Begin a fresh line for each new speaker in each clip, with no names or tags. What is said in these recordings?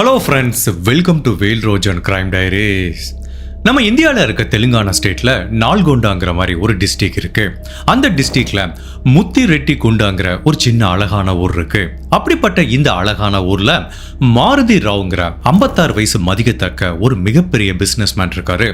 Hello friends welcome to Vel Rojan crime diaries நம்ம இந்தியாவில் இருக்க தெலுங்கானா ஸ்டேட்டில் நால்கொண்டாங்கிற மாதிரி ஒரு டிஸ்ட்ரிக் இருக்குது அந்த டிஸ்ட்ரிக்டில் முத்தி ரெட்டி குண்டாங்கிற ஒரு சின்ன அழகான ஊர் இருக்குது அப்படிப்பட்ட இந்த அழகான ஊர்ல மாருதி ராவ்ங்கிற ஐம்பத்தாறு வயசு மதிக்கத்தக்க ஒரு மிகப்பெரிய பிசினஸ் மேன் இருக்காரு.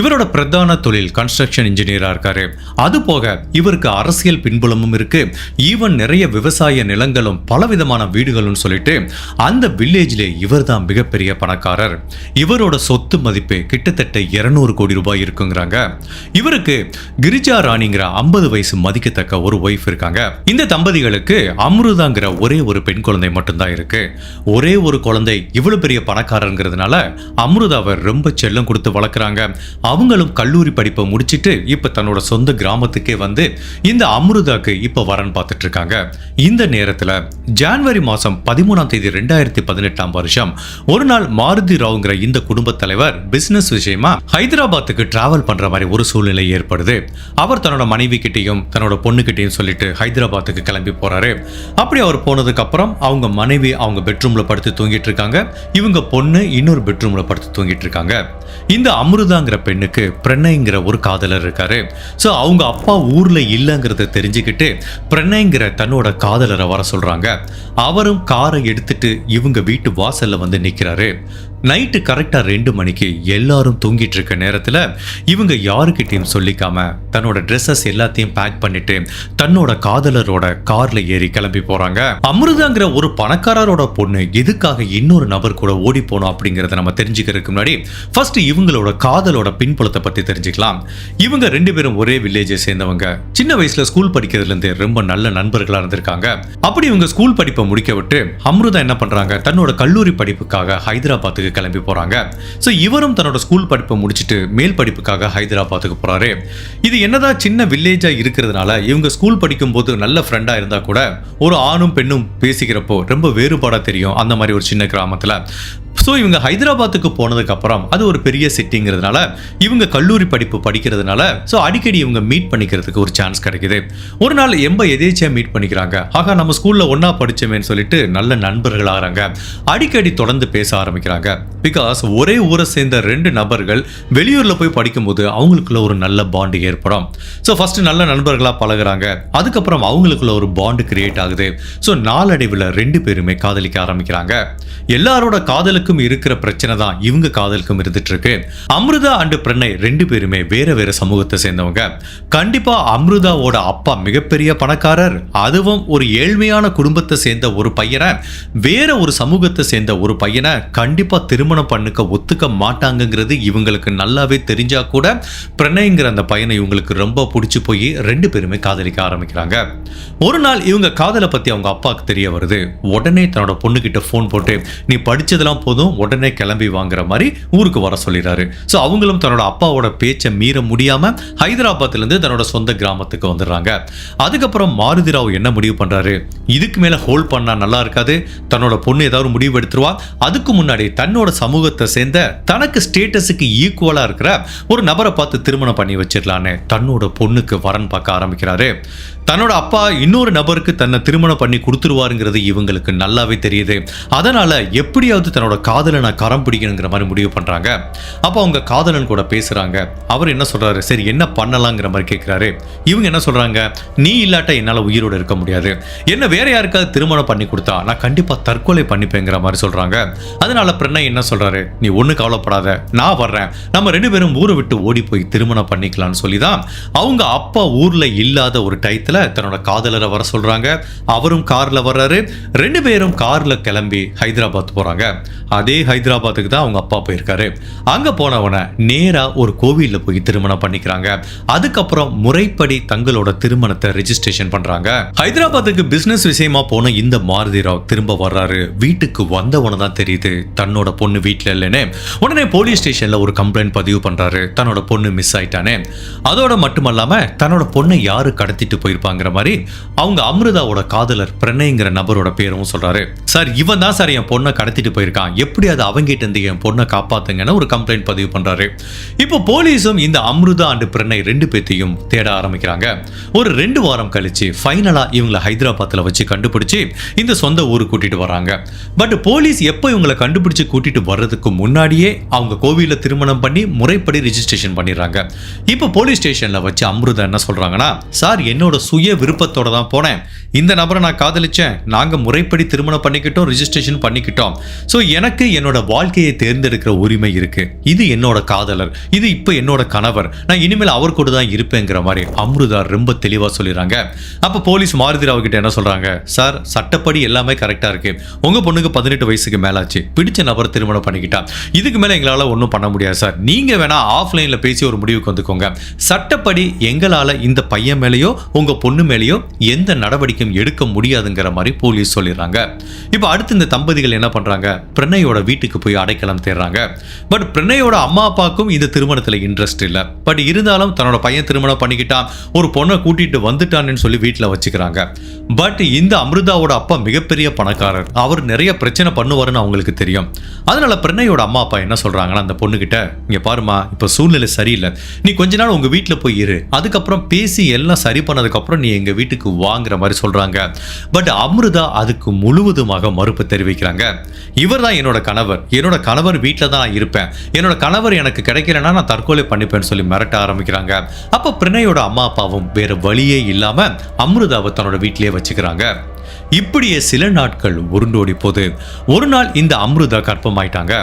இவரோட பிரதான தொழில் கன்ஸ்ட்ரக்ஷன் இன்ஜினியரா இருக்காரு. அது போக இவருக்கு அரசியல் பின்புலமும் இருக்கு. ஈவன் நிறைய விவசாய நிலங்களும் பலவிதமான வீடுகளும் சொல்லிட்டு அந்த வில்லேஜ்ல இவர் தான் மிகப்பெரிய பணக்காரர். இவரோட சொத்து மதிப்பு கிட்டத்தட்ட இருநூறு கோடி ரூபாய் இருக்குங்கிறாங்க. இவருக்கு கிரிஜா ராணிங்கிற ஐம்பது வயசு மதிக்கத்தக்க ஒரு ஒய்ஃப் இருக்காங்க. இந்த தம்பதிகளுக்கு அம்ருதாங்கிற ஒரே ஒரு பெண் குழந்தை மட்டும்தான் இருக்கு. ஒரே ஒரு குழந்தை இவ்வளவு பெரிய பணக்காரங்கிறதுனால அமிர்தாவை ரொம்ப செல்லம் கொடுத்து வளர்க்குறாங்க. அவங்களும் கல்லூரி படிப்பை முடிச்சிட்டு இப்ப தன்னோட சொந்த கிராமத்துக்கே வந்து இந்த அம்ருதாக்கு இப்ப வரன் பார்த்துட்டு இருக்காங்க இந்த நேரத்துல ஜான்வரி மாசம் பதிமூணாம் தேதி ரெண்டாயிரத்தி பதினெட்டாம் வருஷம் ஒரு நாள் மாருதி ராவ்ங்கிற இந்த குடும்பத் தலைவர் பிசினஸ் விஷயமா ஹைதராபாத்துக்கு டிராவல் பண்ற மாதிரி ஒரு சூழ்நிலை ஏற்படுது. அவர் தன்னோட மனைவி கிட்டயும் தன்னோட பொண்ணு கிட்டயும் சொல்லிட்டு ஹைதராபாத்துக்கு கிளம்பி போறாரு. அப்படி அவர் போனதுக்கு அப்புறம் அவங்க மனைவி அவங்க பெட்ரூம்ல படுத்து தூங்கிட்டு இருக்காங்க. இவங்க பொண்ணு இன்னொரு பெட்ரூம்ல படுத்து தூங்கிட்டு இருக்காங்க. இந்த அமிர்தாங்கிற பெண்ணுக்கு பிரணய்ங்கிற ஒரு காதலர் இருக்காரு. ஸோ அவங்க அப்பா ஊர்ல இல்லைங்கிறத தெரிஞ்சுக்கிட்டு பிரணய்ங்கிற தன்னோட காதலரை வர சொல்றாங்க. அவரும் காரை எடுத்துட்டு இவங்க வீட்டு வாசல்ல வந்து நிக்கிறாரு. நைட்டு கரெக்டாக ரெண்டு மணிக்கு எல்லாரும் தூங்கிட்டு இருக்க நேரத்தில் இவங்க யாருக்கிட்டையும் சொல்லிக்காம தன்னோட ட்ரெஸ்ஸஸ் எல்லாத்தையும் பேக் பண்ணிட்டு தன்னோட காதலரோட கார்ல ஏறி கிளம்பி போறாங்க. அமிர்தாங்கிற ஒரு பணக்காரரோட பொண்ணு எதுக்காக இன்னொரு நபர் கூட ஓடி போனோம் அப்படிங்கறத நம்ம தெரிஞ்சுக்கிறதுக்கு முன்னாடி ஃபர்ஸ்ட் இவங்களோட காதலோட பின்புலத்தை பத்தி தெரிஞ்சுக்கலாம். இவங்க ரெண்டு பேரும் ஒரே வில்லேஜை சேர்ந்தவங்க. சின்ன வயசுல ஸ்கூல் படிக்கிறதுல இருந்து ரொம்ப நல்ல நண்பர்களா இருந்திருக்காங்க. அப்படி இவங்க ஸ்கூல் படிப்பை முடிக்க விட்டு அமிர்தா என்ன பண்றாங்க? தன்னோட கல்லூரி படிப்புக்காக ஹைதராபாத்துக்கு கிளம்பி போறாங்க. ஸோ இவரும் தன்னோட ஸ்கூல் படிப்பை முடிச்சுட்டு மேல் படிப்புக்காக ஹைதராபாத்துக்கு போறாரு. இது என்னதான் சின்ன வில்லேஜா இருக்கிறதுனால இவங்க ஸ்கூல் படிக்கும்போது நல்ல ஃப்ரெண்டா இருந்தா கூட ஒரு ஆணும் பெண்ணும் பேசிக்கிறப்போ ரொம்ப வேறுபாடா தெரியும் அந்த மாதிரி ஒரு சின்ன கிராமத்தில். ஸோ இவங்க ஹைதராபாத்துக்கு போனதுக்கு அப்புறம் அது ஒரு பெரிய சிட்டிங்கிறதுனால இவங்க கல்லூரி படிப்பு படிக்கிறதுனால ஸோ அடிக்கடி இவங்க மீட் பண்ணிக்கிறதுக்கு ஒரு சான்ஸ் கிடைக்குது. ஒரு நாள் எம்ப எதேச்சியாக மீட் பண்ணிக்கிறாங்க. ஆகா நம்ம ஸ்கூலில் ஒன்றா படிச்சோமேன்னு சொல்லிட்டு நல்ல நண்பர்களாகிறாங்க அடிக்கடி தொடர்ந்து பேச ஆரம்பிக்கிறாங்க. பிகாஸ் ஒரே ஊரை சேர்ந்த ரெண்டு நபர்கள் வெளியூரில் போய் படிக்கும்போது அவங்களுக்குள்ள ஒரு நல்ல பாண்டு ஏற்படும். ஸோ ஃபர்ஸ்ட் நல்ல நண்பர்களாக பழகுறாங்க. அதுக்கப்புறம் அவங்களுக்குள்ள ஒரு பாண்டு கிரியேட் ஆகுது. ஸோ நாளடைவில் ரெண்டு பேருமே காதலிக்க ஆரம்பிக்கிறாங்க. எல்லாரோட காதலுக்கு காதலுக்கும் இருக்கிற பிரச்சனை தான் இவங்க காதலுக்கும் இருந்துட்டு இருக்கு அமிர்தா அண்டு பிரணய் ரெண்டு பேருமே வேற வேற சமூகத்தை சேர்ந்தவங்க. கண்டிப்பா அமிர்தாவோட அப்பா மிகப்பெரிய பணக்காரர். அதுவும் ஒரு ஏழ்மையான குடும்பத்தை சேர்ந்த ஒரு பையனை வேற ஒரு சமூகத்தை சேர்ந்த ஒரு பையனை கண்டிப்பா திருமணம் பண்ணுக்க ஒத்துக்க மாட்டாங்கங்கிறது இவங்களுக்கு நல்லாவே தெரிஞ்சா கூட பிரணய்ங்கிற அந்த பையனை இவங்களுக்கு ரொம்ப பிடிச்சி போய் ரெண்டு பேருமே காதலிக்க ஆரம்பிக்கிறாங்க. ஒரு நாள் இவங்க காதலை பத்தி அவங்க அப்பாவுக்கு தெரிய வருது. உடனே தன்னோட பொண்ணுகிட்ட ஃபோன் போட்டு நீ படிச்சதெல்லாம் போதும் உடனே கிளம்பி வாங்குற மாதிரி ஊருக்கு வர சொல்லிடுறாரு ஸோ அவங்களும் தன்னோட அப்பாவோட பேச்சை மீற முடியாம ஹைதராபாத்ல இருந்து தன்னோட சொந்த கிராமத்துக்கு வந்துடுறாங்க. அதுக்கப்புறம் மாருதி ராவ் என்ன முடிவு பண்றாரு? இதுக்கு மேல ஹோல்ட் பண்ணா நல்லா இருக்காது. தன்னோட பொண்ணு ஏதாவது முடிவு எடுத்துருவா. அதுக்கு முன்னாடி தன்னோட சமூகத்தை சேர்ந்த தனக்கு ஸ்டேட்டஸுக்கு ஈக்குவலா இருக்கிற ஒரு நபரை பார்த்து திருமணம் பண்ணி வச்சிடலான்னு தன்னோட பொண்ணுக்கு வரன் பார்க்க ஆரம்பிக்கிறாரு. தன்னோட அப்பா இன்னொரு நபருக்கு தன்னை திருமணம் பண்ணி கொடுத்துருவாருங்கிறது இவங்களுக்கு நல்லாவே தெரியுது. அதனால எப்படியாவது தன்னோட காதலை நான் கரம் பிடிக்கணுங்கிற மாதிரி முடிவு பண்றாங்க. அப்போ அவங்க காதலன் கூட பேசுறாங்க. அவர் என்ன சொல்றாரு? சரி என்ன பண்ணலாங்கிற மாதிரி கேட்கிறாரு இவங்க என்ன சொல்றாங்க? நீ இல்லாட்ட என்னால் உயிரோட இருக்க முடியாது. என்ன வேற யாருக்காவது திருமணம் பண்ணி கொடுத்தா நான் கண்டிப்பா தற்கொலை பண்ணிப்பேங்கிற மாதிரி சொல்றாங்க. அதனால பிரணை என்ன சொல்றாரு? நீ ஒண்ணு கவலைப்படாத. நான் வர்றேன். நம்ம ரெண்டு பேரும் ஊரை விட்டு ஓடி போய் திருமணம் பண்ணிக்கலாம்னு சொல்லி தான் அவங்க அப்பா ஊர்ல இல்லாத ஒரு டயத்துல தன்னோட காதலரை வர சொல்றாங்க. அவரும் கார்ல வர்றாரு. ரெண்டு பேரும் கார்ல கிளம்பி ஹைதராபாத் போகிறாங்க அதே ஹைதராபாத்துக்கு தான் அவங்க அப்பா போயிருக்காரு. அங்க போனவன நேரா ஒரு கோவிலில் போய் திருமணம் பண்ணிக்கிறாங்க. அதுக்கப்புறம் முறைப்படி தங்களோட திருமணத்தை ரெஜிஸ்ட்ரேஷன் பண்றாங்க. ஹைதராபாத்துக்கு பிசினஸ் விஷயமா போன இந்த மாருதி ராவ் திரும்ப வர்றாரு. வீட்டுக்கு வந்தவனை தான் தெரியுது. தன்னோட பொண்ணு வீட்டில் இல்லைன்னு. உடனே போலீஸ் ஸ்டேஷனில் ஒரு கம்ப்ளைண்ட் பதிவு பண்ணுறாரு தன்னோட பொண்ணு மிஸ் ஆயிட்டானே. அதோட மட்டுமல்லாம தன்னோட பொண்ணை யாரு கடத்திட்டு போயிருப்பாங்க பண்ணியிருப்பாங்கிற மாதிரி அவங்க அமிர்தாவோட காதலர் பிரணய்ங்கிற நபரோட பேரும் சொல்றாரு. சார் இவன் தான் சார் என் பொண்ணை கடத்திட்டு போயிருக்கான். எப்படி அது அவங்கிட்ட இருந்து என் பொண்ணை காப்பாத்துங்கன்னு ஒரு கம்ப்ளைண்ட் பதிவு பண்றாரு. இப்போ போலீஸும் இந்த அமிர்தா அண்டு பிரணய் ரெண்டு பேத்தையும் தேட ஆரம்பிக்கிறாங்க. ஒரு ரெண்டு வாரம் கழிச்சு ஃபைனலா இவங்களை ஹைதராபாத்ல வச்சு கண்டுபிடிச்சு இந்த சொந்த ஊருக்கு கூட்டிட்டு வராங்க. பட் போலீஸ் எப்போ இவங்களை கண்டுபிடிச்சு கூட்டிட்டு வர்றதுக்கு முன்னாடியே அவங்க கோவிலில் திருமணம் பண்ணி முறைப்படி ரிஜிஸ்ட்ரேஷன் பண்ணிடுறாங்க. இப்போ போலீஸ் ஸ்டேஷன்ல வச்சு அமிர்தா என்ன சொல்றாங்கன்னா சார் என்னோட சுய விருப்பத்தோட தான் போனேன். இந்த நபரை நான் காதலிச்சேன். நாங்க முறைப்படி திருமணம் பண்ணிக்கிட்டோம் ரிஜிஸ்ட்ரேஷன் பண்ணிக்கிட்டோம். ஸோ எனக்கு என்னோட வாழ்க்கையை தேர்ந்தெடுக்கிற உரிமை இருக்கு. இது என்னோட காதலர். இது இப்போ என்னோட கணவர். நான் இனிமேல் அவர் கூட தான் இருப்பேங்கிற மாதிரி அம்ருதா ரொம்ப தெளிவா சொல்லிடுறாங்க அப்போ போலீஸ் மாருதிராவ் கிட்ட என்ன சொல்றாங்க? சார் சட்டப்படி எல்லாமே கரெக்டா இருக்கு. உங்க பொண்ணுக்கு பதினெட்டு வயசுக்கு மேலாச்சு. பிடிச்ச நபர் திருமணம் பண்ணிக்கிட்டா. இதுக்கு மேல எங்களால ஒன்றும் பண்ண முடியாது சார். நீங்க வேணா ஆஃப்லைன்ல பேசி ஒரு முடிவுக்கு வந்துக்கோங்க. சட்டப்படி எங்களால இந்த பையன் மேலேயோ உங்க பொண்ணு மேலேயோ எந்த நடவடிக்கையும் எடுக்க முடியாதுங்கிற மாதிரி போலீஸ் சொல்லிடுறாங்க. இப்போ அடுத்து இந்த தம்பதிகள் என்ன பண்றாங்க? பிரணயோட வீட்டுக்கு போய் அடைக்கலம் தேடுறாங்க. பட் பிரணயோட அம்மா அப்பாவுக்கும் இந்த திருமணத்துல இன்ட்ரெஸ்ட் இல்லை. பட் இருந்தாலும் தன்னோட பையன் திருமணம் பண்ணிக்கிட்டான் ஒரு பொண்ணை கூட்டிட்டு வந்துட்டான்னு சொல்லி வீட்டில் வச்சுக்கிறாங்க. பட் இந்த அமிர்தாவோட அப்பா மிகப்பெரிய பணக்காரர். அவர் நிறைய பிரச்சனை பண்ணுவாருன்னு அவங்களுக்கு தெரியும். அதனால பிரணயோட அம்மா அப்பா என்ன சொல்றாங்கன்னா அந்த பொண்ணுகிட்ட இங்கே பாருமா இப்போ சூழ்நிலை சரியில்லை. நீ கொஞ்ச நாள் உங்க வீட்டில் போய் இரு. அதுக்கப்புறம் பேசி எல்லாம் சரி பண்ணதுக்கப்புறம் நீ எங்க வீட்டுக்கு வாங்குற மாதிரி சொல்றாங்க. பட் அமிர்தா அதுக்கு முழுவதுமாக மறுப்பு தெரிவிக்கிறாங்க. இவர் தான் என்னோட கணவர். என்னோட கணவர் வீட்டில் தான் நான் இருப்பேன். என்னோட கணவர் எனக்கு கிடைக்கலன்னா நான் தற்கொலை பண்ணிப்பேன்னு சொல்லி மிரட்ட ஆரம்பிக்கிறாங்க. அப்போ பிரணயோட அம்மா அப்பாவும் வேற வழியே இல்லாமல் அமிர்தாவை தன்னோட வீட்டிலேயே வச்சுக்கிறாங்க. இப்படியே சில நாட்கள் உருண்டோடி போது ஒரு நாள் இந்த அம்ருதா கற்பமாயிட்டாங்க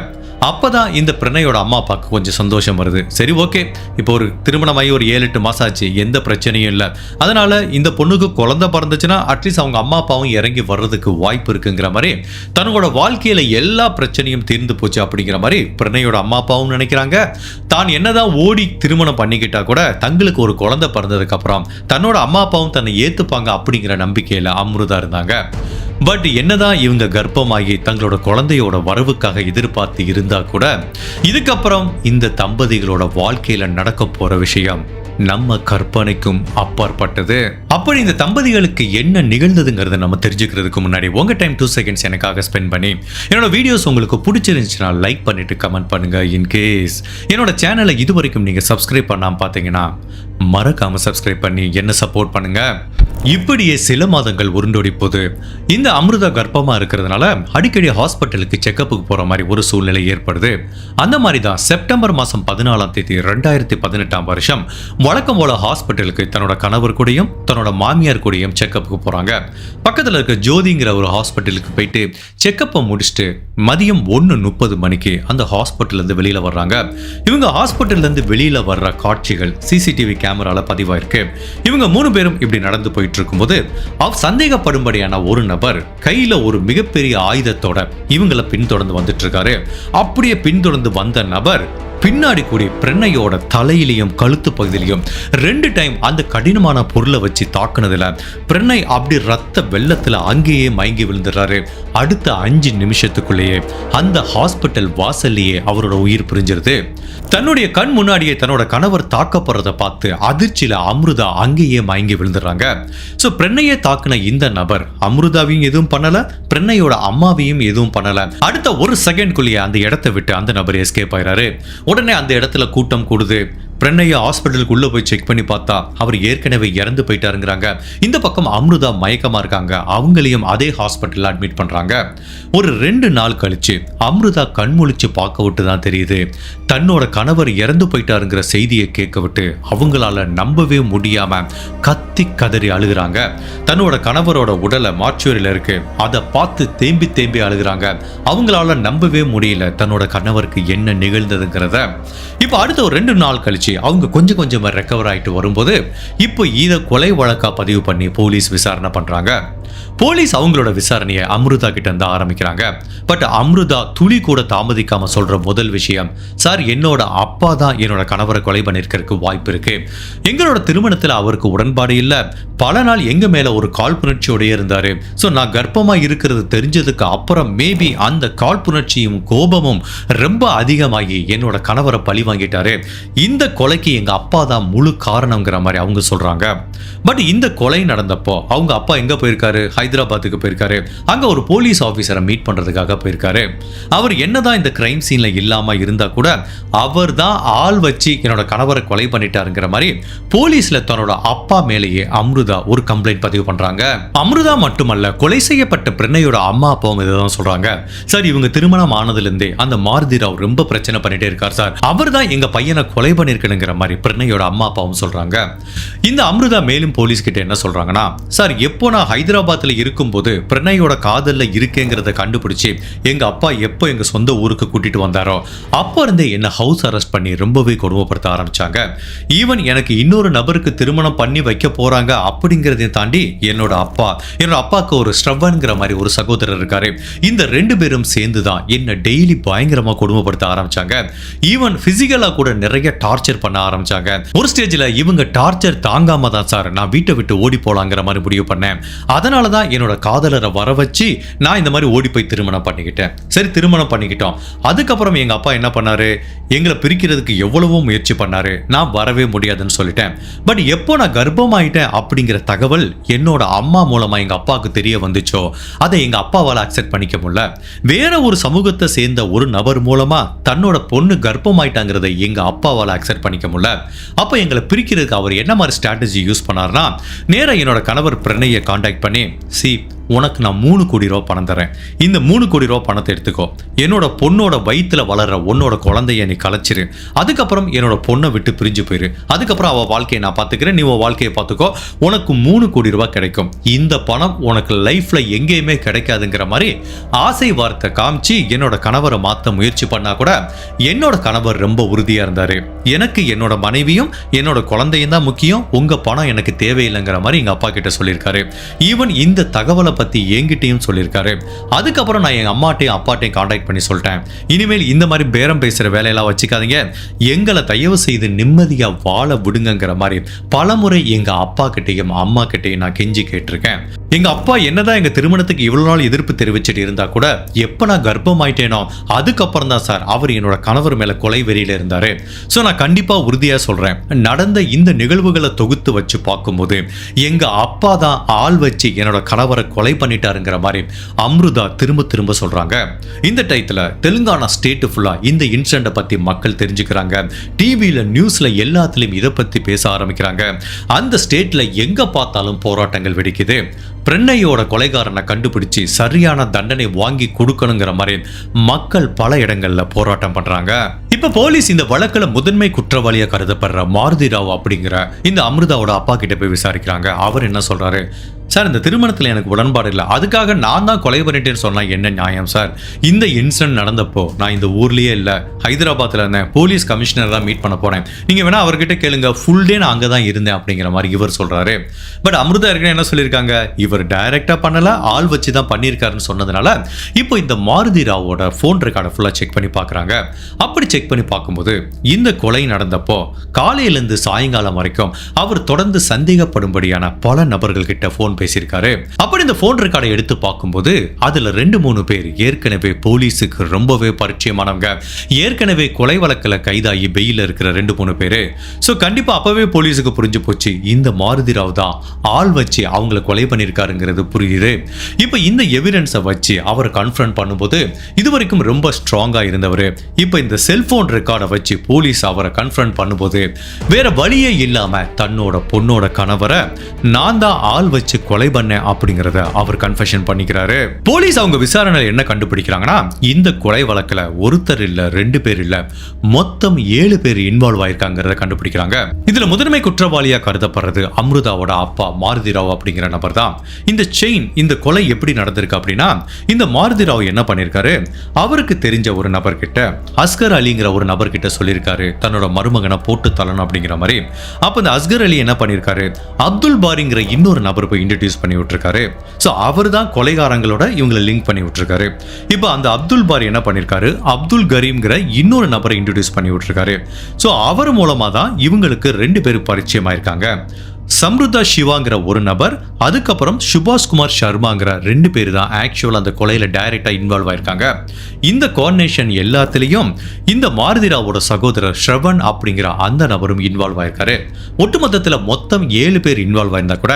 அப்பதான் இந்த பிரணயோட அம்மா அப்பாவுக்கு கொஞ்சம் சந்தோஷம் வருது. சரி ஓகே. இப்போ ஒரு திருமணமாகி ஒரு ஏழு எட்டு மாதம் ஆச்சு. எந்த பிரச்சனையும் இல்லை. அதனால் இந்த பொண்ணுக்கு குழந்தை பிறந்துச்சுன்னா அட்லீஸ்ட் அவங்க அம்மா அப்பாவும் இறங்கி வர்றதுக்கு வாய்ப்பு இருக்குங்கிற மாதிரி தன்னோட வாழ்க்கையில் எல்லா பிரச்சனையும் தீர்ந்து போச்சு அப்படிங்கிற மாதிரி பிரணயோட அம்மா அப்பாவும் நினைக்கிறாங்க. தான் என்னதான் ஓடி திருமணம் பண்ணிக்கிட்டா கூட தங்களுக்கு ஒரு குழந்தை பிறந்ததுக்கப்புறம் தன்னோட அம்மா அப்பாவும் தன்னை ஏற்றுப்பாங்க அப்படிங்கிற நம்பிக்கையில் அம்ருதா இருந்தாங்க. பட் என்னதான் இவங்க கர்ப்பமாகி தங்களோட குழந்தையோட வரவுக்காக எதிர்பார்த்து இருந்தா கூட இதுக்கப்புறம் இந்த தம்பதிகளோட வாழ்க்கையில நடக்க போற விஷயம். நம்ம கற்பனைக்கும் அப்பாற்பட்டது. அப்படி இந்த தம்பதிகளுக்கு என்ன நிகழ்ந்ததுங்கிறத நம்ம தெரிஞ்சுக்கிறதுக்கு முன்னாடி உங்க டைம் டூ செகண்ட்ஸ் எனக்காக ஸ்பெண்ட் பண்ணி என்னோட வீடியோஸ் உங்களுக்கு பிடிச்சிருந்துச்சுன்னா லைக் பண்ணிட்டு கமெண்ட் பண்ணுங்க இன்கேஸ் என்னோட சேனலை இது வரைக்கும் நீங்க சப்ஸ்கிரைப் பண்ணாம பார்த்தீங்கன்னா மறக்காம சப்ஸ்கிரைப் பண்ணி என்ன சப்போர்ட் பண்ணுங்க. இப்படியே சில மாதங்கள் உருண்டோடி போது இந்த அமிர்தா கர்ப்பமாக இருக்கிறதுனால அடிக்கடி ஹாஸ்பிட்டலுக்கு செக்கப்புக்கு போகிற மாதிரி ஒரு சூழ்நிலை ஏற்படுது. அந்த மாதிரி தான் செப்டம்பர் மாதம் பதினாலாம் தேதி ரெண்டாயிரத்தி பதினெட்டாம் வருஷம் வழக்கம் போல ஹாஸ்பிட்டலுக்கு தன்னோட கணவர் கூடயும் தன்னோட மாமியார் கூடயும் செக்கப்புக்கு போறாங்க. பக்கத்துல இருக்க ஜோதிங்கிற ஒரு ஹாஸ்பிட்டலுக்கு போயிட்டு செக்கப்பை முடிச்சுட்டு மதியம் ஒன்று முப்பது மணிக்கு அந்த ஹாஸ்பிட்டல்ல இருந்து வெளியில வர்றாங்க. இவங்க ஹாஸ்பிட்டல்ல இருந்து வெளியில வர்ற காட்சிகள் சிசிடிவி கேமரால பதிவாயிருக்கு. இவங்க மூணு பேரும் இப்படி நடந்து போயிட்டு இருக்கும்போது அவ் சந்தேகப்படும்படியான ஒரு நபர் கையில ஒரு மிகப்பெரிய ஆயுதத்தோட இவங்கள பின்தொடர்ந்து வந்துட்டு இருக்காரு அப்படியே பின்தொடர்ந்து வந்த நபர் பின்னாடி கூடி பிரெண்ணையோட தலையிலையும் கழுத்து பகுதியிலையும் ரெண்டு டைம் அந்த கடினமான பொருளை வச்சு தாக்குனதுல பிரணய் அப்படி ரத்த வெள்ளத்துல அங்கேயே மயங்கி விழுந்துடுறாரு. அடுத்த அஞ்சு நிமிஷத்துக்குள்ளேயே அந்த ஹாஸ்பிட்டல் வாசல்லையே அவரோட உயிர் பிரிஞ்சிருது. தன்னுடைய கண் முன்னாடியே தன்னோட கணவர் தாக்கப்படுறத பார்த்து அதிர்ச்சியில அம்ருதா அங்கேயே மயங்கி விழுந்துடுறாங்க. ஸோ பிரெண்ணையை தாக்குன இந்த நபர் அம்ருதாவையும் எதுவும் பண்ணல பிரண்ணையோட அம்மாவையும் எதுவும் பண்ணல. அடுத்த ஒரு செகண்ட்குள்ளேயே அந்த இடத்தை விட்டு அந்த நபர் எஸ்கேப் ஆயிறாரு. உடனே அந்த இடத்துல கூட்டம் கூடுது. பிரண்ணையா ஹாஸ்பிட்டலுக்கு உள்ள போய் செக் பண்ணி பார்த்தா அவர் ஏற்கனவே இறந்து போயிட்டாருங்கிறாங்க. இந்த பக்கம் அம்ருதா மயக்கமா இருக்காங்க. அவங்களையும் அதே ஹாஸ்பிட்டலில் அட்மிட் பண்றாங்க. ஒரு ரெண்டு நாள் கழிச்சு அம்ருதா கண்மொழிச்சு பார்க்க விட்டு தான் தெரியுது. தன்னோட கணவர் இறந்து போயிட்டாருங்கிற செய்தியை கேட்க விட்டு அவங்களால நம்பவே முடியாம கத்தி கதறி அழுகுறாங்க. தன்னோட கணவரோட உடலை மார்ச்சுவரியில் இருக்கு. அதை பார்த்து தேம்பி தேம்பி அழுகுறாங்க. அவங்களால நம்பவே முடியல தன்னோட கணவருக்கு என்ன நிகழ்ந்ததுங்கிறத. இப்போ அடுத்த ஒரு ரெண்டு நாள் கழிச்சு அவங்க கொஞ்சம் கொஞ்சமாக ரெக்கவர் ஆகிட்டு வரும்போது இப்போ இதை கொலை வழக்காக பதிவு பண்ணி போலீஸ் விசாரணை பண்ணுறாங்க போலீஸ் அவங்களோட விசாரணையை அம்ருதா கிட்ட இருந்து ஆரம்பிக்கிறாங்க. பட் அம்ருதா துளி கூட தாமதிக்காம சொல்ற முதல் விஷயம் சார் என்னோட அப்பா தான் என்னோட கணவரை கொலை பண்ணிருக்கிறதுக்கு வாய்ப்பு இருக்கு. எங்களோட திருமணத்தில் அவருக்கு உடன்பாடு இல்லை. பல நாள் எங்க மேல ஒரு காழ்ப்புணர்ச்சியோடய இருந்தாரு. ஸோ நான் கர்ப்பமா இருக்கிறது தெரிஞ்சதுக்கு அப்புறம் மேபி அந்த காழ்ப்புணர்ச்சியும் கோபமும் ரொம்ப அதிகமாகி என்னோட கணவரை பழி வாங்கிட்டாரு. இந்த கொலைக்கு எங்க அப்பா தான் முழு காரணங்கிற மாதிரி அவங்க சொல்றாங்க. பட் இந்த கொலை நடந்தப்போ அவங்க அப்பா எங்க போயிருக்காரு? ஹைதராபாத்துக்கு போயிருக்காரு. அங்க ஒரு போலீஸ் ஆபீசரை மீட் பண்றதுக்காக போயிருக்காரு. அவர் என்னதான் இந்த கிரைம் சீன்ல இல்லாம இருந்தா கூட அவர் தான் ஆள் வச்சு என்னோட கணவரை கொலை பண்ணிட்டாருங்கிற மாதிரி போலீஸ்ல தன்னோட அப்பா மேலேயே அம்ருதா ஒரு கம்ப்ளைண்ட் பதிவு பண்றாங்க. அம்ருதா மட்டுமல்ல கொலை செய்யப்பட்ட பிரணயோட அம்மா அப்பாவும் இதுதான் சொல்றாங்க. சார் இவங்க திருமணம் ஆனதுலேருந்தே அந்த மாருதி ராவ் ரொம்ப பிரச்சனை பண்ணிட்டே இருக்கார் சார் அவர் தான் எங்க பையனை கொலை இருக்குனுங்கிற மாதிரி பிரணயோட அம்மா அப்பாவும் சொல்கிறாங்க இந்த அமிர்தா மேலும் போலீஸ் கிட்ட என்ன சொல்கிறாங்கன்னா சார் எப்போ நான் ஹைதராபாத்தில் இருக்கும்போது பிரணயோட காதலில் இருக்கேங்கிறத கண்டுபிடிச்சி எங்கள் அப்பா எப்போ எங்கள் சொந்த ஊருக்கு கூட்டிகிட்டு வந்தாரோ அப்போ இருந்தே என்னை ஹவுஸ் அரெஸ்ட் பண்ணி ரொம்பவே கொடுமைப்படுத்த ஆரம்பித்தாங்க ஈவன் எனக்கு இன்னொரு நபருக்கு திருமணம் பண்ணி வைக்க போகிறாங்க அப்படிங்கிறதையும் தாண்டி என்னோட அப்பா என்னோட அப்பாவுக்கு ஒரு ஸ்ட்ரவன்கிற மாதிரி ஒரு சகோதரர் இருக்காரு. இந்த ரெண்டு பேரும் சேர்ந்து தான் என்னை டெய்லி பயங்கரமாக கொடுமைப்படுத்த ஆரம்பித்தாங்க ஈவன் ஃபிசிக்கலாக கூட நிறைய டார்ச்சர் பண்ண ஆரம்பிச்சாங்க. ஒரு ஸ்டேஜ்ல இவங்க டார்ச்சர் தாங்காம தான் சார் நான் வீட்டை விட்டு ஓடி போலாங்கிற மாதிரி முடிவு பண்ணேன். அதனால தான் என்னோட காதலரை வர வச்சு நான் இந்த மாதிரி ஓடி போய் திருமணம் பண்ணிக்கிட்டேன். சரி திருமணம் பண்ணிக்கிட்டோம். அதுக்கப்புறம் எங்க அப்பா என்ன பண்ணாரு? எங்களை பிரிக்கிறதுக்கு எவ்வளவோ முயற்சி பண்ணாரு. நான் வரவே முடியாதுன்னு சொல்லிட்டேன். பட் எப்போ நான் கர்ப்பமாயிட்டேன் அப்படிங்கிற தகவல் என்னோட அம்மா மூலமா எங்க அப்பாவுக்கு தெரிய வந்துச்சோ அதை எங்க அப்பாவால் அக்செப்ட் பண்ணிக்க முடியல. வேற ஒரு சமூகத்தை சேர்ந்த ஒரு நபர் மூலமா தன்னோட பொண்ணு கர்ப்பமாயிட்டாங்கிறத எங்க அப்பாவால் அக்செப்ட் பண்ணிக்க முடியல. அப்போ எங்களை பிரிக்கிறதுக்கு அவர் என்ன மாதிரி ஸ்ட்ராட்டஜி யூஸ் பண்ணார்னா நேரா என்னோட கணவர் பிரணயை காண்டாக்ட் பண்ணி சி உனக்கு நான் மூணு கோடி ரூபா பணம் தரேன். இந்த மூணு கோடி ரூபா பணத்தை எடுத்துக்கோ. என்னோட பொண்ணோட வயிற்றுல வளர்ற உன்னோட குழந்தைய நீ கலைச்சிரு. அதுக்கப்புறம் என்னோட பொண்ணை விட்டு பிரிஞ்சு போயிரு. அதுக்கப்புறம் அவள் வாழ்க்கையை நான் பார்த்துக்கிறேன். நீ உன் வாழ்க்கையை பார்த்துக்கோ. உனக்கு மூணு கோடி ரூபா கிடைக்கும். இந்த பணம் உனக்கு லைஃப்பில் எங்கேயுமே கிடைக்காதுங்கிற மாதிரி ஆசை வார்த்தை காமிச்சு என்னோட கணவரை மாற்ற முயற்சி பண்ணா கூட என்னோட கணவர் ரொம்ப உறுதியாக இருந்தார். எனக்கு என்னோட மனைவியும் என்னோட குழந்தையும் தான் முக்கியம். உங்கள் பணம் எனக்கு தேவையில்லைங்கிற மாதிரி எங்கள் அப்பா கிட்ட சொல்லியிருக்காரு. ஈவன் இந்த தகவலை பற்றி என்கிட்டயும் சொல்லியிருக்காரு. அதுக்கப்புறம் நான் எங்கள் அம்மாட்டையும் அப்பாட்டையும் காண்டாக்ட் பண்ணி சொல்லிட்டேன். இனிமேல் இந்த மாதிரி பேரம் பேசுகிற வேலையெல்லாம் வச்சுக்காதீங்க. எங்களை தயவு செய்து நிம்மதியாக வாழ விடுங்கிற மாதிரி பலமுறை எங்கள் அப்பா கிட்டேயும் அம்மா கிட்டேயும் நான் கெஞ்சி கேட்டிருக்கேன். எங்கள் அப்பா என்னதான் எங்கள் திருமணத்துக்கு இவ்வளோ நாள் எதிர்ப்பு தெரிவிச்சுட்டு இருந்தால் கூட எப்போ நான் கர்ப்பமாயிட்டேனோ அதுக்கப்புறம் தான் சார் அவர் என்னோட கணவர் மேலே கொலை வெறியில் இருந்தார். ஸோ நான் கண்டிப்பாக உறுதியாக சொல்கிறேன் நடந்த இந்த நிகழ்வுகளை தொகுத்து வச்சு பார்க்கும்போது எங்கள் அப்பா தான் ஆள் வச்சு என்னோட கணவரை கொலை பண்ணிட்டாருங்கிற மாதிரி அம்ருதா திரும்ப திரும்ப சொல்றாங்க. இந்த டைத்துல தெலுங்கானா ஸ்டேட் ஃபுல்லா இந்த இன்சிடென்ட்டை பத்தி மக்கள் தெரிஞ்சுக்கிறாங்க. டிவியில நியூஸ்ல எல்லாத்துலயும் இதை பத்தி பேச ஆரம்பிக்கிறாங்க. அந்த ஸ்டேட்ல எங்க பார்த்தாலும் போராட்டங்கள் வெடிக்குது. பிரெண்ணையோட கொலைகாரனை கண்டுபிடிச்சு சரியான தண்டனை வாங்கி கொடுக்கணுங்கிற மாதிரி மக்கள் பல இடங்கள்ல போராட்டம் பண்றாங்க. இப்ப போலீஸ் இந்த வழக்குல முதன்மை குற்றவாளியா கருதப்படுற மாருதி ராவ் அப்படிங்கிற இந்த அமிர்தாவோட அப்பா கிட்ட போய் விசாரிக்கிறாங்க. அவர் என்ன சொல்றாரு? சார் இந்த திருமணத்தில் எனக்கு உடன்பாடு இல்லை. அதுக்காக நான் தான் கொலை பண்ணிட்டேன்னு சொன்னால் என்ன நியாயம் சார்? இந்த இன்சிடென்ட் நடந்தப்போ நான் இந்த ஊர்லயே இல்லை. ஹைதராபாத்தில் இருந்தேன் போலீஸ் கமிஷனர் தான் மீட் பண்ண போனேன் நீங்க வேணா அவர்கிட்ட கேளுங்க. ஃபுல் டே நான் அங்கே தான் இருந்தேன். அப்படிங்கிற மாதிரி இவர் சொல்றாரு. பட் அமிர்தா இருக்கிற என்ன சொல்லியிருக்காங்க? இவர் டைரக்டா பண்ணலை ஆள் வச்சு தான் பண்ணியிருக்காருன்னு சொன்னதுனால இப்போ இந்த மாருதி ராவோட ஃபோன் ரெக்கார்டை ஃபுல்லாக செக் பண்ணி பார்க்குறாங்க. அப்படி செக் பண்ணி பார்க்கும்போது இந்த கொலை நடந்தப்போ காலையிலேருந்து சாயங்காலம் வரைக்கும் அவர் தொடர்ந்து சந்தேகப்படும்படியான பல நபர்கள்கிட்ட ஃபோன் பேசியிருக்காரு. அப்படி இந்த ஃபோன் ரெக்கார்டை எடுத்து பார்க்கும்போது அதுல ரெண்டு மூணு பேர் ஏற்கனவே போலீஸுக்கு ரொம்பவே பரிச்சயமானவங்க. ஏற்கனவே கொலை வழக்கில் கைதாகி பெயில இருக்கிற ரெண்டு மூணு பேர். ஸோ கண்டிப்பா அப்பவே போலீஸுக்கு புரிஞ்சு போச்சு இந்த மாருதி ராவ் தான் ஆள் வச்சு அவங்கள கொலை இருக்காருங்கிறது புரியுது. இப்போ இந்த எவிடன்ஸை வச்சு அவர் கன்ஃபர்ன் பண்ணும்போது இது வரைக்கும் ரொம்ப ஸ்ட்ராங்காக இருந்தவர். இப்போ இந்த செல்ஃபோன் ரெக்கார்டை வச்சு போலீஸ் அவரை கன்ஃபர்ன் பண்ணும்போது வேற வழியே இல்லாமல் தன்னோட பொண்ணோட கணவரை நான் தான் ஆள் வச்சு கொலை பண்ணேன் அப்படிங்கிறத அவர் கன்ஃபெஷன் பண்ணிக்கிறாரு. போலீஸ் அவங்க விசாரணையில் என்ன கண்டுபிடிக்கிறாங்கன்னா இந்த கொலை வழக்கில் ஒருத்தர் இல்லை ரெண்டு பேர் இல்லை மொத்தம் ஏழு பேர் இன்வால்வ் ஆயிருக்காங்கிறத கண்டுபிடிக்கிறாங்க. இதில் முதன்மை குற்றவாளியாக கருதப்படுறது அம்ருதாவோட அப்பா மாருதி ராவ் அப்படிங்கிற நபர் தான். இந்த செயின் இந்த கொலை எப்படி நடந்திருக்கு அப்படின்னா இந்த மாருதி ராவ் என்ன பண்ணிருக்காரு? அவருக்கு தெரிஞ்ச ஒரு நபர் கிட்ட அஸ்கர் அலிங்கிற ஒரு நபர் கிட்ட சொல்லியிருக்காரு தன்னோட மருமகனை போட்டு தள்ளணும் அப்படிங்கிற மாதிரி. அப்ப இந்த அஸ்கர் அலி என்ன பண்ணிருக்காரு? அப்துல் பாரிங்கிற இன்னொரு நபர் போய் இன்ட்ரடியூஸ் பண்ணி விட்டுருக்காரு. ஸோ அவர் தான் கொலைகாரங்களோட இவங்களை லிங்க் பண்ணி விட்டுருக்காரு. இப்போ அந்த அப்துல் பாரி என்ன பண்ணிருக்காரு? அப்துல் கரீம்ங்கிற இன்னொரு நபரை இன்ட்ரடியூஸ் பண்ணி விட்டுருக்காரு. ஸோ அவர் மூலமாக தான் இவங்களுக்கு ரெண்டு பேரும் பரிச்சயமாயிருக்காங்க. சம்ருதா சிவாங்கிற ஒரு நபர் அதுக்கப்புறம் சுபாஷ் குமார் சர்மாங்கிற ரெண்டு பேர் தான் ஆக்சுவலாக அந்த கொலையில டைரெக்டாக இன்வால்வ் ஆயிருக்காங்க. இந்த கோஆர்டினேஷன் எல்லாத்துலேயும் இந்த மாருதிராவோட சகோதரர் ஸ்ரவன் அப்படிங்கிற அந்த நபரும் இன்வால்வ் ஆயிருக்காரு. ஒட்டுமொத்தத்தில் மொத்தம் ஏழு பேர் இன்வால்வ் ஆயிருந்தா கூட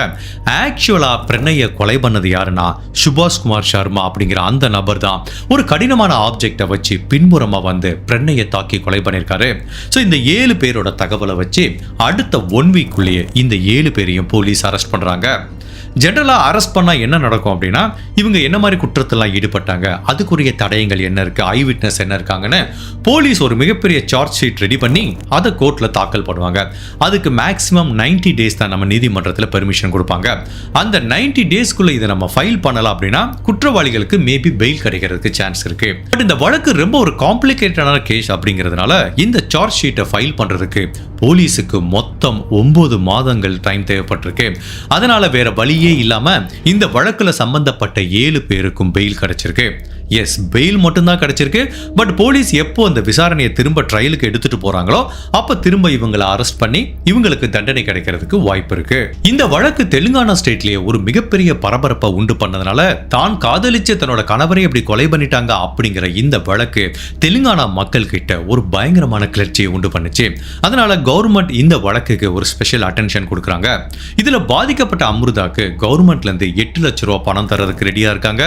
ஆக்சுவலா பிரணய கொலை பண்ணது யாருன்னா சுபாஷ் குமார் சர்மா அப்படிங்கிற அந்த நபர் தான். ஒரு கடினமான ஆப்ஜெக்டை வச்சு பின்புறமா வந்து பிரணயை தாக்கி கொலை பண்ணியிருக்காரு. ஸோ இந்த ஏழு பேரோட தகவலை வச்சு அடுத்த ஒன் வீக்குள்ளேயே இந்த ஏழு பேரையும் போலீஸ் அரெஸ்ட் பண்றாங்க. ஜென்ரலாக அரெஸ்ட் பண்ணால் என்ன நடக்கும் அப்படின்னா இவங்க என்ன மாதிரி குற்றத்தெல்லாம் ஈடுபட்டாங்க அதுக்குரிய தடயங்கள் என்ன இருக்குது ஐ விட்னஸ் என்ன இருக்காங்கன்னு போலீஸ் ஒரு மிகப்பெரிய சார்ஜ் ஷீட் ரெடி பண்ணி அதை கோர்ட்டில் தாக்கல் பண்ணுவாங்க. அதுக்கு மேக்ஸிமம் 90 டேஸ் தான் நம்ம நீதிமன்றத்தில் பெர்மிஷன் கொடுப்பாங்க. அந்த நைன்டி டேஸ்க்குள்ளே இதை நம்ம ஃபைல் பண்ணலாம் அப்படின்னா குற்றவாளிகளுக்கு மேபி பெயில் கிடைக்கிறதுக்கு சான்ஸ் இருக்குது பட் இந்த வழக்கு ரொம்ப ஒரு காம்ப்ளிகேட்டடான கேஸ் அப்படிங்கிறதுனால இந்த சார்ஜ் ஷீட்டை ஃபைல் பண்ணுறதுக்கு போலீஸுக்கு மொத்தம் ஒம்பது மாதங்கள் டைம் தேவைப்பட்டிருக்கு. அதனால் வேறு வழி வழியே இல்லாம இந்த வழக்குல சம்பந்தப்பட்ட ஏழு பேருக்கும் பெயில் கிடைச்சிருக்கு. எஸ் பெயில் மட்டும்தான் கிடைச்சிருக்கு. பட் போலீஸ் எப்போ அந்த விசாரணையை திரும்ப ட்ரையலுக்கு எடுத்துட்டு போறாங்களோ அப்ப திரும்ப இவங்களை அரெஸ்ட் பண்ணி இவங்களுக்கு தண்டனை கிடைக்கிறதுக்கு வாய்ப்பு இருக்கு. இந்த வழக்கு தெலுங்கானா ஸ்டேட்லயே ஒரு மிகப்பெரிய பரபரப்பை உண்டு பண்ணதுனால தான் காதலிச்ச தன்னோட கணவரை இப்படி கொலை பண்ணிட்டாங்க அப்படிங்கிற இந்த வழக்கு தெலுங்கானா மக்கள் கிட்ட ஒரு பயங்கரமான கிளர்ச்சியை உண்டு பண்ணுச்சு. அதனால கவர்மெண்ட் இந்த வழக்குக்கு ஒரு ஸ்பெஷல் அட்டென்ஷன் கொடுக்குறாங்க. இதுல பாதிக்கப்பட்ட அம்ருதாக்கு கவர்மெண்ட்ல இருந்து எட்டு லட்ச ரூபா பணம் தரதுக்கு ரெடியா இருக்காங்க.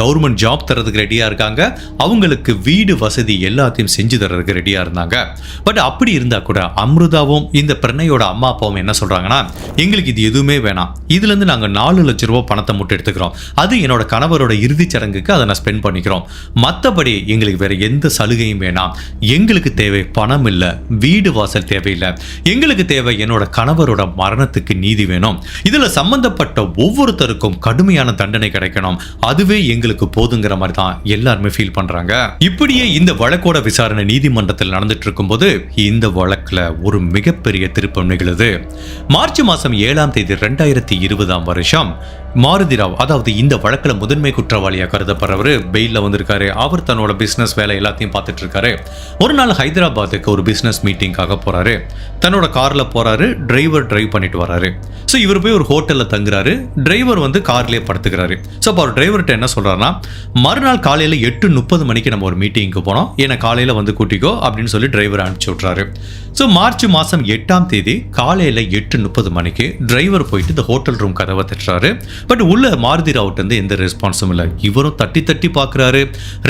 கவர்மெண்ட் ஜாப் தரதுக்கு ரெடியாக இருக்காங்க. அவங்களுக்கு வீடு வசதி எல்லாத்தையும் செஞ்சு தர்றதுக்கு ரெடியாக இருந்தாங்க. பட் அப்படி இருந்தால் கூட அம்ருதாவும் இந்த பிரணயோட அம்மா அப்பாவும் என்ன சொல்றாங்கன்னா எங்களுக்கு இது எதுவுமே வேணாம். இதுல இருந்து நாலு லட்ச ரூபா பணத்தை மட்டும் எடுத்துக்கிறோம். அது என்னோட கணவரோட இறுதிச் சடங்குக்கு அதை நான் ஸ்பெண்ட் பண்ணிக்கிறோம். மற்றபடி எங்களுக்கு வேற எந்த சலுகையும் வேணாம். எங்களுக்கு தேவை பணம் இல்லை வீடு வாசல் தேவையில்லை. எங்களுக்கு தேவை என்னோட கணவரோட மரணத்துக்கு நீதி வேணும். இதில் சம்பந்தப்பட்ட ஒவ்வொருத்தருக்கும் கடுமையான தண்டனை கிடைக்கணும். அதுவே எங்களுக்கு போதுங்கிற மாதிரி தான். எல்லாருமே ஃபீல் பண்றாங்க. இப்படியே இந்த வழக்கோட விசாரணை நீதிமன்றத்தில் நடந்துட்டு இருக்கும்போது இந்த வழக்குல ஒரு மிகப்பெரிய திருப்பம் நிகழுது. மார்ச் மாசம் ஏழாம் தேதி ரெண்டாயிரத்தி இருபதாம் வருஷம் மாருதி ராவ் அதாவது இந்த வழக்கில் முதன்மை குற்றவாளியாக கருதப்படுறவர் பெயிலில் வந்திருக்காரு. அவர் தன்னோட பிஸ்னஸ் வேலை எல்லாத்தையும் பார்த்துட்டு இருக்காரு ஒரு நாள் ஹைதராபாத்துக்கு ஒரு பிஸ்னஸ் மீட்டிங்காக போகிறாரு தன்னோட காரில் போகிறாரு டிரைவர் டிரைவ் பண்ணிட்டு வராரு. ஸோ இவர் போய் ஒரு ஹோட்டலில் தங்குறாரு. டிரைவர் வந்து கார்லேயே படுத்துக்கிறாரு. ஸோ அப்போ அவர் டிரைவர்கிட்ட என்ன சொல்கிறாருன்னா மறுநாள் காலையில் எட்டு முப்பது மணிக்கு நம்ம ஒரு மீட்டிங்க்கு போனோம். ஏன்னா காலையில் வந்து கூட்டிக்கோ அப்படின்னு சொல்லி டிரைவர் அனுப்பிச்சு விட்றாரு ஸோ மார்ச் மாதம் எட்டாம் தேதி காலையில் எட்டு முப்பது மணிக்கு டிரைவர் போயிட்டு இந்த ஹோட்டல் ரூம் கதவை தட்டுறாரு. பட் உள்ள மாருதி ராவுட் வந்து எந்த ரெஸ்பான்ஸும் இல்லை. இவரும் தட்டி தட்டி பார்க்குறாரு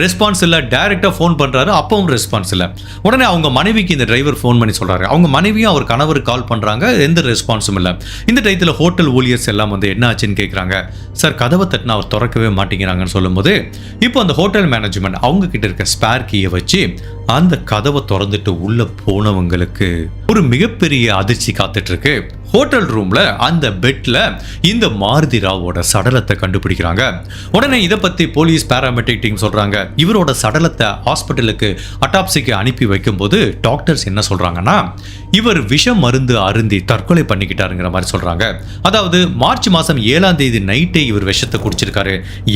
ரெஸ்பான்ஸ் இல்லை. டைரெக்டாக ஃபோன் பண்ணுறாரு அப்பவும் ரெஸ்பான்ஸ் இல்லை. உடனே அவங்க மனைவிக்கு இந்த டிரைவர் ஃபோன் பண்ணி சொல்கிறாரு அவங்க மனைவியும் அவர் கணவருக்கு கால் பண்ணுறாங்க எந்த ரெஸ்பான்ஸும் இல்லை. இந்த டயத்தில் ஹோட்டல் ஊழியர்ஸ் எல்லாம் வந்து என்ன ஆச்சுன்னு கேட்குறாங்க சார் கதவை தட்டினா அவர் திறக்கவே மாட்டேங்கிறாங்கன்னு சொல்லும்போது இப்போ அந்த ஹோட்டல் மேனேஜ்மெண்ட் அவங்க கிட்ட இருக்க ஸ்பேர் கீயை வச்சு அந்த கதவை திறந்துட்டு உள்ளே போனவங்களுக்கு ஒரு மிகப்பெரிய அதிர்ச்சி காத்துட்ருக்கு ஹோட்டல் ரூம்ல அந்த பெட்ல இந்த மாருதி ராவோட சடலத்தை கண்டுபிடிக்கிறாங்க. உடனே இதை பத்தி போலீஸ் பேராமெட்ரிக் டீம் சொல்றாங்க. இவரோட சடலத்தை ஹாஸ்பிட்டலுக்கு அட்டாப்சிக்கு அனுப்பி வைக்கும்போது டாக்டர்ஸ் என்ன சொல்றாங்கன்னா இவர் விஷம் மருந்து அருந்தி தற்கொலை பண்ணிக்கிட்டாருங்கிற மாதிரி சொல்றாங்க. அதாவது மார்ச் மாசம் ஏழாம் தேதி நைட்டே இவர் விஷத்தை குடிச்சிருக்காரு.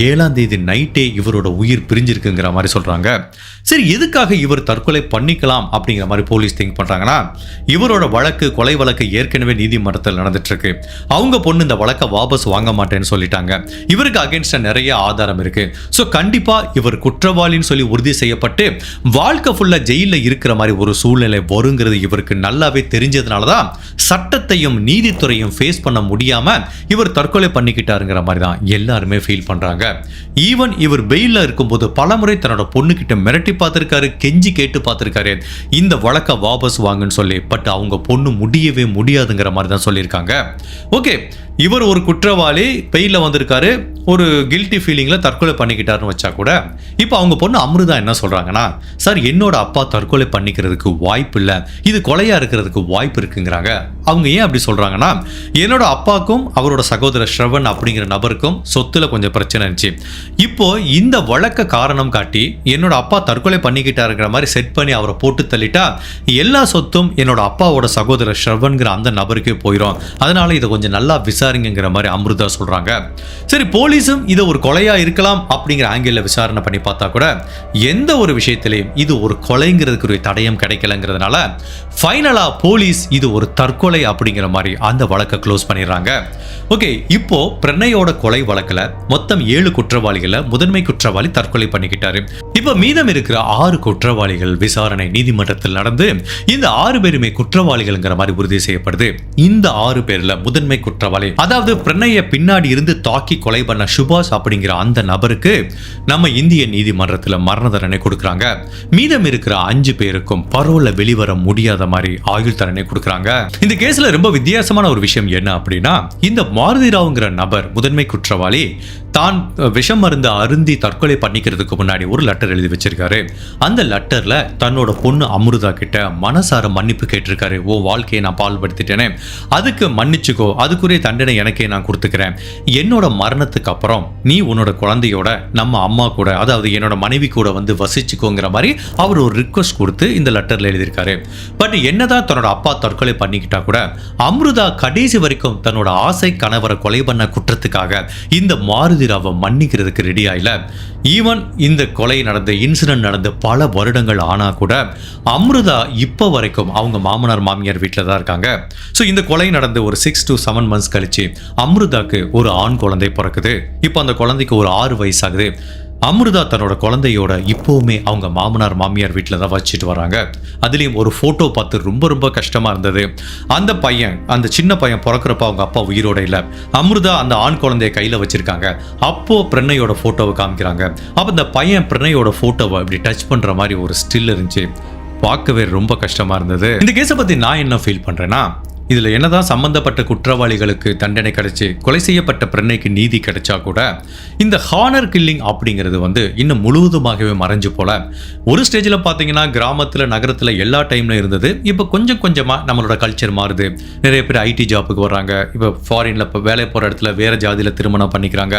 ஏழாம் தேதி நைட்டே இவரோட உயிர் பிரிஞ்சிருக்குங்கிற மாதிரி சொல்றாங்க. சரி எதுக்காக இவர் தற்கொலை பண்ணிக்கலாம் அப்படிங்கிற மாதிரி போலீஸ் திங்க் பண்றாங்கன்னா இவரோட வழக்கு கொலை வழக்கு ஏற்கனவே நீதிமன்றத்தில் நடந்துட்டு இருக்கு அவங்க பொண்ணு இந்த வழக்கை வாபஸ் வாங்க மாட்டேன்னு சொல்லிட்டாங்க. இவருக்கு அகேன்ஸ்டாக நிறைய ஆதாரம் இருக்கு. ஸோ கண்டிப்பா இவர் குற்றவாளின்னு சொல்லி உறுதி செய்யப்பட்டு வாழ்க்கை ஃபுல்லாக ஜெயிலில் இருக்கிற மாதிரி ஒரு சூழ்நிலை வருங்கிறது இவருக்கு நல்லாவே தெரிஞ்சதுனால தான் சட்டத்தையும் நீதித்துறையும் ஃபேஸ் பண்ண முடியாம இவர் தற்கொலை பண்ணிக்கிட்டாருங்கிற மாதிரி தான் எல்லாருமே ஃபீல் பண்றாங்க. ஈவன் இவர் பெயிலில் இருக்கும்போது பலமுறை தன்னோட பொண்ணுக்கிட்ட மிரட்டி பார்த்திருக்காரு கெஞ்சி கேட்டு பார்த்திருக்காரு. இந்த வழக்கை வாபஸ் வாங்குன்னு சொல்லி பட் அவங்க பொண்ணு முடியவே முடியாதுங்கிற மாதிரி தான் சொல்லியிருக்காங்க. ஓகே இவர் ஒரு குற்றவாளி பெயிலில் வந்திருக்காரு ஒரு கில்ட்டி ஃபீலிங்கில் தற்கொலை பண்ணிக்கிட்டாருன்னு வச்சா கூட இப்போ அவங்க பொண்ணு அமிர்தா என்ன சொல்கிறாங்கன்னா சார் என்னோட அப்பா தற்கொலை பண்ணிக்கிறதுக்கு வாய்ப்பு இல்லை இது கொலையாக இருக்கிறதுக்கு வாய்ப்பு இருக்குங்கிறாங்க. அவங்க ஏன் அப்படி சொல்கிறாங்கன்னா என்னோட அப்பாவுக்கும் அவரோட சகோதரர் ஸ்ரவன் அப்படிங்கிற நபருக்கும் சொத்துல கொஞ்சம் பிரச்சனை இருந்துச்சு. இப்போ இந்த வழக்க காரணம் காட்டி என்னோட அப்பா தற்கொலை பண்ணிக்கிட்டாருங்கிற மாதிரி செட் பண்ணி அவரை போட்டு தள்ளிட்டா எல்லா சொத்தும் என்னோட அப்பாவோட சகோதரர் ஸ்ரவன்கிற அந்த நபருக்கே போயிடும் அதனால இதை கொஞ்சம் நல்லா விசாரிங்கிற மாதிரி அமிர்தா சொல்றாங்க. சரி போலீஸும் இதை ஒரு கொலையா இருக்கலாம் அப்படிங்கிற ஆங்கிள் விசாரணை பண்ணி பார்த்தா கூட எந்த ஒரு விஷயத்திலையும் இது ஒரு கொலைங்கிறதுக்கு ஒரு தடயம் கிடைக்கலங்கிறதுனால ஃபைனலாக போலீஸ் இது ஒரு தற்கொலை அப்படிங்கிற மாதிரி அந்த வழக்கை க்ளோஸ் பண்ணிடுறாங்க. ஓகே இப்போ பிரணயோட கொலை வழக்கில் மொத்தம் ஏழு குற்றவாளிகளை முதன்மை குற்றவாளி தற்கொலை பண்ணிக்கிட்டாரு. இப்போ மீதம் இருக்கிற ஆறு குற்றவாளிகள் விசாரணை நீதிமன்றத்தில் நடந்து இந்த ஆறு பேருமே குற்றவாளிகள்ங்கிற மாதிரி உறுதி செய்யப்படுது. இந்த ஆறு பேர்ல முதன்மை குற்றவாளி. அதாவது பிரணய பின்னாடி இருந்து தாக்கி கொலை பண்ண சுபாஷ் அப்படிங்கிற அந்த நபருக்கு நம்ம இந்திய நீதிமன்றத்தில் மரண தண்டனை கொடுக்குறாங்க. மீதம் இருக்கிற அஞ்சு பேருக்கும் பரோல வெளிவர முடியாத மாதிரி ஆயுள் தண்டனை கொடுக்குறாங்க. இந்த கேஸ்ல ரொம்ப வித்தியாசமான ஒரு விஷயம் என்ன அப்படின்னா இந்த மாருதி ராவ்ங்கிற நபர் முதன்மை குற்றவாளி தான் விஷம் மருந்து அருந்தி தற்கொலை பண்ணிக்கிறதுக்கு முன்னாடி ஒரு லெட்டர் எழுதி வச்சிருக்காரு. அந்த லெட்டர்ல தன்னோட பொண்ணு அமிர்தா கிட்ட மனசார மன்னிப்பு கேட்டிருக்காரு. ஓ வாழ்க்கையை நான் பால்படுத்திட்டேனே. அதுக்கு மன்னிச்சுக்கோ. அதுக்குரிய தண்டனை எனக்கே நான் கொடுத்துக்கிறேன். என்னோட மரணத்துக்கு அப்புறம் நீ உன்னோட குழந்தையோட நம்ம அம்மா கூட அதாவது என்னோட மனைவி கூட வந்து வசிச்சுக்கோங்கிற மாதிரி அவர் ஒரு ரிக்வஸ்ட் கொடுத்து இந்த லெட்டர்ல எழுதியிருக்காரு. பட் என்னதான் தன்னோட அப்பா தற்கொலை பண்ணிக்கிட்டா கூட அம்ருதா கடைசி வரைக்கும் தன்னோட ஆசை கணவரை கொலை பண்ண குற்றத்துக்காக இந்த மாறு மாருதிராவை மன்னிக்கிறதுக்கு ரெடி ஆயில. ஈவன் இந்த கொலை நடந்த இன்சிடென்ட் நடந்து பல வருடங்கள் ஆனா கூட அம்ருதா இப்போ வரைக்கும் அவங்க மாமனார் மாமியார் வீட்டில் தான் இருக்காங்க. ஸோ இந்த கொலை நடந்து ஒரு சிக்ஸ் டு செவன் மந்த்ஸ் கழிச்சு அம்ருதாக்கு ஒரு ஆண் குழந்தை பிறக்குது. இப்போ அந்த குழந்தைக்கு ஒரு ஆறு வயசாகுது. அமிர்தா தன்னோட குழந்தையோட இப்போவுமே அவங்க மாமனார் மாமியார் வீட்டில் தான் வச்சுட்டு வராங்க. அதுலேயும் ஒரு ஃபோட்டோ பார்த்து ரொம்ப ரொம்ப கஷ்டமாக இருந்தது. அந்த பையன் அந்த சின்ன பையன் பிறக்கிறப்ப அவங்க அப்பா உயிரோட இல்லை. அமிர்தா அந்த ஆண் குழந்தைய கையில் வச்சுருக்காங்க. அப்போ பிரணயோட ஃபோட்டோவை காமிக்கிறாங்க. அப்போ இந்த பையன் பிரணயோட ஃபோட்டோவை இப்படி டச் பண்ணுற மாதிரி ஒரு ஸ்டில் இருந்துச்சு. பார்க்கவே ரொம்ப கஷ்டமாக இருந்தது. இந்த கேஸை பற்றி நான் என்ன ஃபீல் பண்ணுறேன்னா இதில் என்னதான் சம்பந்தப்பட்ட குற்றவாளிகளுக்கு தண்டனை கிடைச்சு கொலை செய்யப்பட்ட பிரண்ணைக்கு நீதி கிடைச்சா கூட இந்த ஹானர் கில்லிங் அப்படிங்கிறது வந்து இன்னும் முழுவதுமாகவே மறைஞ்சு போல. ஒரு ஸ்டேஜில் பார்த்தீங்கன்னா கிராமத்தில் நகரத்தில் எல்லா டைம்ல இருந்தது. இப்போ கொஞ்சம் கொஞ்சமாக நம்மளோட கல்ச்சர் மாறுது. நிறைய பேர் ஐடி ஜாப்புக்கு வர்றாங்க. இப்போ ஃபாரினில் இப்போ வேலை போகிற இடத்துல வேறு ஜாதியில் திருமணம் பண்ணிக்கிறாங்க.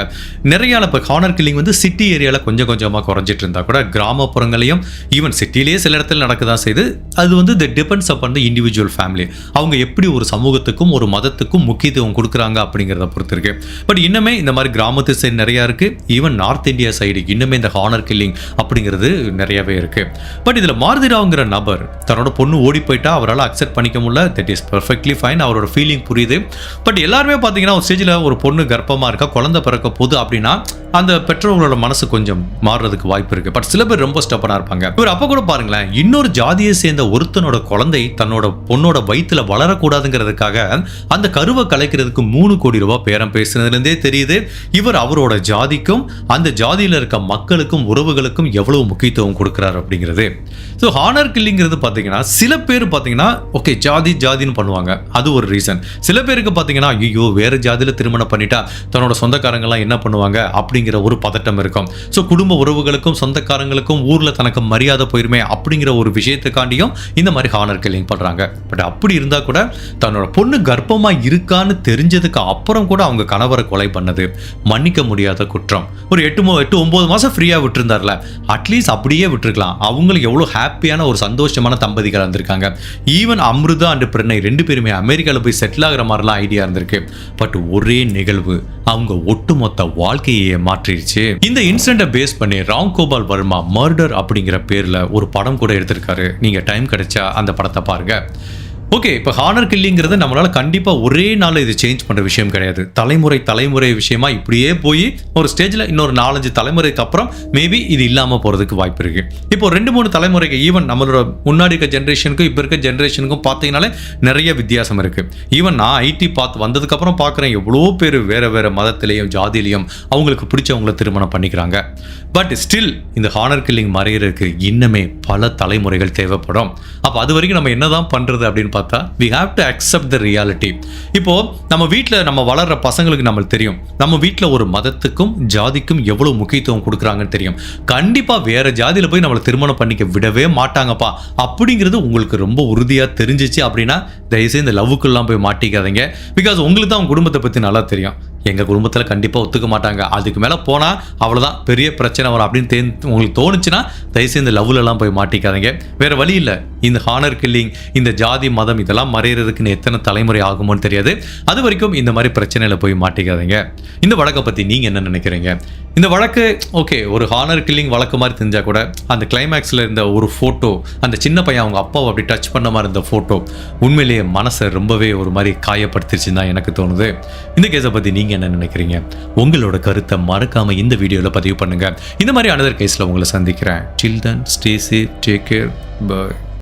நிறைய இப்போ ஹானர் கில்லிங் வந்து சிட்டி ஏரியாவில் கொஞ்சம் கொஞ்சமாக குறைஞ்சிட்டு இருந்தா கூட கிராமப்புறங்களையும் ஈவன் சிட்டிலேயே சில இடத்துல நடக்கதான் செய்யுது அது வந்து the depends upon the individual family அவங்க எப்படி ஒரு சமூகத்துக்கும் ஒரு மதத்துக்கும் முக்கியத்துவம் கொடுக்குறாங்க அப்படிங்கிறத பொறுத்திருக்கு. பட் இன்னுமே இந்த மாதிரி கிராமத்து சைடு நிறையா இருக்குது ஈவன் நார்த் இந்தியா சைடு இன்னுமே இந்த ஹானர் கில்லிங் அப்படிங்கிறது நிறையவே இருக்கு. பட் இதில் மாருதிராவுங்கிற நபர் தன்னோட பொண்ணு ஓடி போயிட்டா அவரால் அக்செப்ட் பண்ணிக்க முடியல. தட் இஸ் பர்ஃபெக்ட்லி ஃபைன் அவரோட ஃபீலிங் புரியுது. பட் எல்லாருமே பார்த்தீங்கன்னா ஒரு ஸ்டேஜில் ஒரு பொண்ணு கர்ப்பமாக இருக்கா குழந்தை பிறக்க போகுது அப்படின்னா அந்த பெற்றோர்களோட மனசு கொஞ்சம் மாறுறதுக்கு வாய்ப்பு இருக்கு. பட் சில பேர் ரொம்ப ஸ்டப்பனாக இருப்பாங்க. இவர் அப்ப கூட பாருங்களேன் இன்னொரு ஜாதியை சேர்ந்த ஒருத்தனோட குழந்தை தன்னோட பொண்ணோட வயித்துல வளரக்கூடாதுங்கிறதுக்காக அந்த கருவை கலைக்கிறதுக்கு மூணு கோடி ரூபாய் பேரம் பேசுனதுலேருந்தே தெரியுது. இவர் அவரோட ஜாதிக்கும் அந்த ஜாதியில இருக்க மக்களுக்கும் உறவுகளுக்கும் எவ்வளவு முக்கியத்துவம் கொடுக்குறாரு அப்படிங்கிறது. ஸோ ஹானர் கில்லிங்கிறது பார்த்தீங்கன்னா சில பேர் பார்த்தீங்கன்னா ஓகே ஜாதி ஜாதின்னு பண்ணுவாங்க. அது ஒரு ரீசன் சில பேருக்கு பார்த்தீங்கன்னா ஐயோ வேற ஜாதியில் திருமணம் பண்ணிட்டா தன்னோட சொந்தக்காரங்கெல்லாம் என்ன பண்ணுவாங்க அப்படிங்கிற ஒரு பதட்டம் இருக்கும். ஸோ குடும்ப உறவுகளுக்கும் சொந்தக்காரங்களுக்கும் ஊரில் தனக்கு மரியாதை போயிருமே அப்படிங்கிற ஒரு விஷயத்துக்காண்டியும் இந்த மாதிரி ஹானர் கில்லிங் பண்ணுறாங்க பட் அப்படி இருந்தால் கூட தன்னோட பொண்ணு கர்ப்பமாக இருக்கான்னு தெரிஞ்சதுக்கு அப்புறம் கூட அவங்க கணவரை கொலை பண்ணது. மன்னிக்க முடியாத குற்றம். ஒரு எட்டு மோ எட்டு ஒம்பது மாதம் ஃப்ரீயாக விட்டுருந்தார்ல. அட்லீஸ்ட் அப்படியே விட்டுருக்கலாம். அவங்களுக்கு எவ்வளோ ஹாப்பியான ஒரு சந்தோஷமான தம்பதிகள் இருந்திருக்காங்க ஈவன் அம்ருதா அண்ட் பிரணை ரெண்டு பேருமே அமெரிக்காவில் போய் செட்டில் ஆகிற மாதிரிலாம் ஐடியா இருந்திருக்கு. பட் ஒரே நிகழ்வு. அவங்க ஒட்டுமொத்த வாழ்க்கையே மாற்றிடுச்சு. இந்த இன்சிடென்ட்டை பேஸ் பண்ணி ராம் கோபால் வர்மா மர்டர் அப்படிங்கிற பேர்ல ஒரு படம் கூட எடுத்திருக்காரு. நீங்க டைம் கிடைச்சா அந்த படத்தை பாருங்க. ஓகே இப்போ ஹானர் கில்லிங்கிறது நம்மளால கண்டிப்பாக ஒரே நாள் இது சேஞ்ச் பண்ணுற விஷயம் கிடையாது. தலைமுறை தலைமுறை விஷயமா இப்படியே போய் ஒரு ஸ்டேஜில் இன்னொரு நாலஞ்சு தலைமுறைக்கு அப்புறம் மேபி இது இல்லாமல் போகிறதுக்கு வாய்ப்பு இருக்கு. இப்போ ரெண்டு மூணு தலைமுறைக்கு ஈவன் நம்மளோட முன்னாடி இருக்க ஜென்ரேஷனுக்கும் இப்போ இருக்க ஜென்ரேஷனுக்கும் பார்த்தீங்கனாலே நிறைய வித்தியாசம் இருக்கு. ஈவன் நான் ஐடி பார்த்து வந்ததுக்கப்புறம் பார்க்குறேன் எவ்வளோ பேர் வேற வேற மதத்திலையும் ஜாதியிலையும் அவங்களுக்கு பிடிச்சவங்கள திருமணம் பண்ணிக்கிறாங்க. பட் ஸ்டில் இந்த ஹானர் கில்லிங் மறையிறதுக்கு இன்னுமே பல தலைமுறைகள் தேவைப்படும். அப்போ அது வரைக்கும் நம்ம என்னதான் பண்ணுறது அப்படின்னு பார்த்தா we have to accept the reality இப்போ நம்ம வீட்டில் நம்ம வளர்ற பசங்களுக்கு நம்மளுக்கு தெரியும். நம்ம வீட்டில் ஒரு மதத்துக்கும் ஜாதிக்கும் எவ்வளோ முக்கியத்துவம் கொடுக்குறாங்கன்னு தெரியும். கண்டிப்பாக வேற ஜாதியில் போய் நம்மளை திருமணம் பண்ணிக்க விடவே மாட்டாங்கப்பா. அப்படிங்கிறது உங்களுக்கு ரொம்ப உறுதியாக தெரிஞ்சிச்சு அப்படின்னா தயவுசெய்து இந்த லவ்வுக்குள்ளலாம் போய் மாட்டிக்காதீங்க. பிகாஸ் உங்களுக்கு தான் உங்க குடும்பத்தை பற்றி நல்லா தெரியும். எங்கள் குடும்பத்தில் கண்டிப்பாக ஒத்துக்க மாட்டாங்க. அதுக்கு மேலே போனால் அவ்வளோதான் பெரிய பிரச்சனை வரும் அப்படின்னு தே உங்களுக்கு தோணுச்சுன்னா தயவுசெய்து இந்த லவ்லலாம் போய் மாட்டிக்காதீங்க. வேறு வழி இல்லை. இந்த ஹானர் கில்லிங் இந்த ஜாதி மத மதம் இதெல்லாம் மறையிறதுக்குன்னு எத்தனை தலைமுறை ஆகுமோன்னு தெரியாது. அது வரைக்கும் இந்த மாதிரி பிரச்சனையில் போய் மாட்டிக்காதீங்க. இந்த வழக்கை பற்றி நீங்கள் என்ன நினைக்கிறீங்க? இந்த வழக்கு ஓகே ஒரு ஹானர் கில்லிங் வழக்கு மாதிரி தெரிஞ்சால் கூட அந்த கிளைமேக்ஸில் இருந்த ஒரு ஃபோட்டோ அந்த சின்ன பையன் அவங்க அப்பாவை அப்படி டச் பண்ண மாதிரி இருந்த ஃபோட்டோ உண்மையிலேயே மனசை ரொம்பவே ஒரு மாதிரி காயப்படுத்திருச்சுன்னு தான் எனக்கு தோணுது. இந்த கேஸை பற்றி நீங்கள் என்ன நினைக்கிறீங்க? உங்களோட கருத்தை மறக்காமல் இந்த வீடியோவில் பதிவு பண்ணுங்கள் இந்த மாதிரி அனதர் கேஸில் உங்களை சந்திக்கிறேன். Children stay safe take care bye